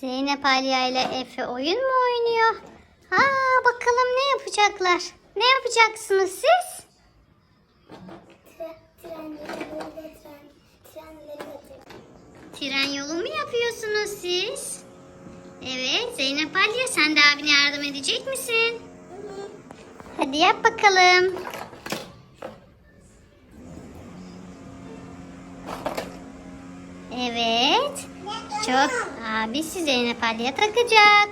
Zeynep Aliye ile Efe oyun mu oynuyor? Aa bakalım ne yapacaklar? Ne yapacaksınız siz? Tren, yolu mu yapıyorsunuz siz? Evet Zeynep Aliye sen de abine yardım edecek misin? Hadi yap bakalım. Evet. Çok abisi Zeynep Ali'ye takacak.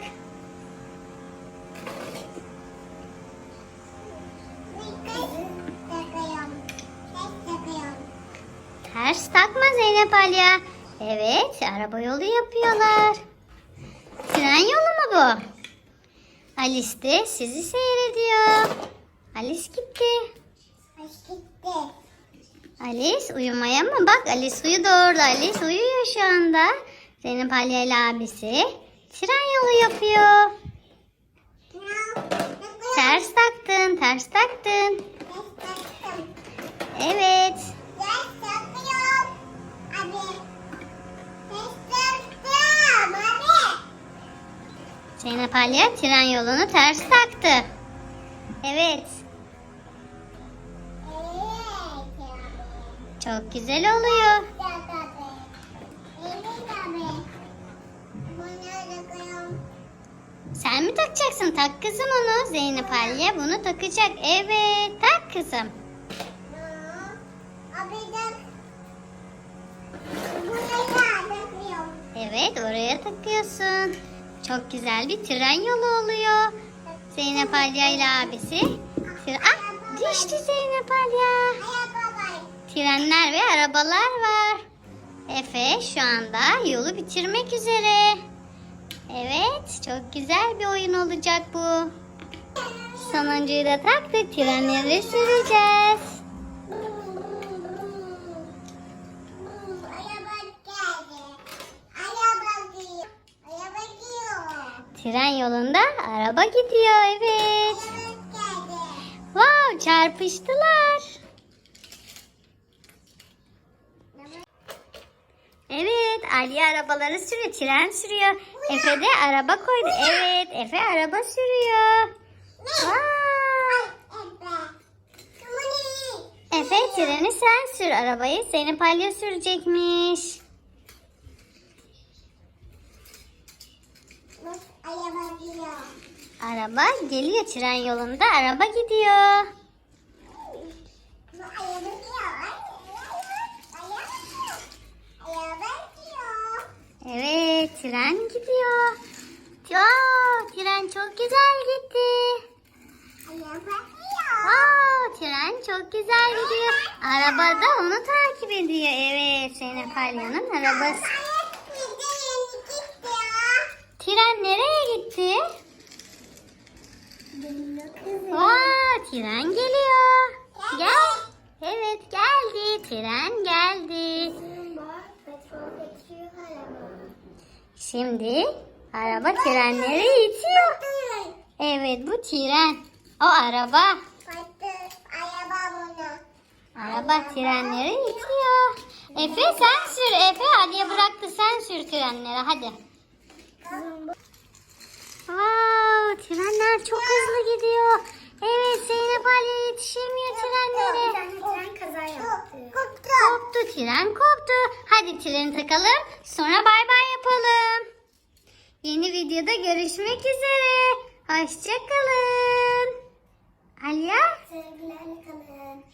Ters takma Zeynep Aliye. Evet araba yolu yapıyorlar. Tren yolu mu bu? Alice de sizi seyrediyor. Alice gitti. Alice uyumaya mı? Bak Alice uyudu orada. Alice uyuyor şu anda. Zeynep Aliye abisi tren yolu yapıyor. Ters taktın, ters taktın. Evet. Zeynep Aliye tren yolunu ters taktı. Evet. Çok güzel oluyor. Sen mi takacaksın? Tak kızım onu. Zeynep Aliye bunu takacak. Evet. Tak kızım. Evet oraya takıyorsun. Çok güzel bir tren yolu oluyor. Zeynep Aliye ile abisi. Ah, düştü Zeynep Aliye. Trenler ve arabalar var. Efe şu anda yolu bitirmek üzere. Evet, çok güzel bir oyun olacak bu. Sonuncuyu da taktık. Trenleri süreceğiz. Tren yolunda araba gidiyor. Evet. Wow, çarpıştılar. Evet, Ali arabaları sürüyor, tren sürüyor. Efe de araba koydu. Evet, Efe araba sürüyor. Vay. Efe treni sen sür, arabayı Zeynep Ali sürecekmiş. Araba geliyor tren yolunda, araba gidiyor. Evet, tren gidiyor. Aa, tren çok güzel gitti. Aa, tren çok güzel gidiyor. Araba da onu takip ediyor. Evet, Zeynep Alya'nın arabası. Tren nereye gitti? Aa, tren geliyor. Gel. Evet, geldi. Tren geldi. Şimdi araba trenleri itiyor. Evet, bu tren. O araba. Araba trenleri itiyor. Efe sen sür. Efe hadi bıraktı sen sür trenleri hadi. Wow, trenler çok hızlı gidiyor. Evet Zeynep Ali yetişemiyor trenlere. Koptu tren koptu. Hadi treni takalım sonra bay bay yapalım. Yeni videoda görüşmek üzere. Hoşçakalın. Alya Sevgilerle kalın.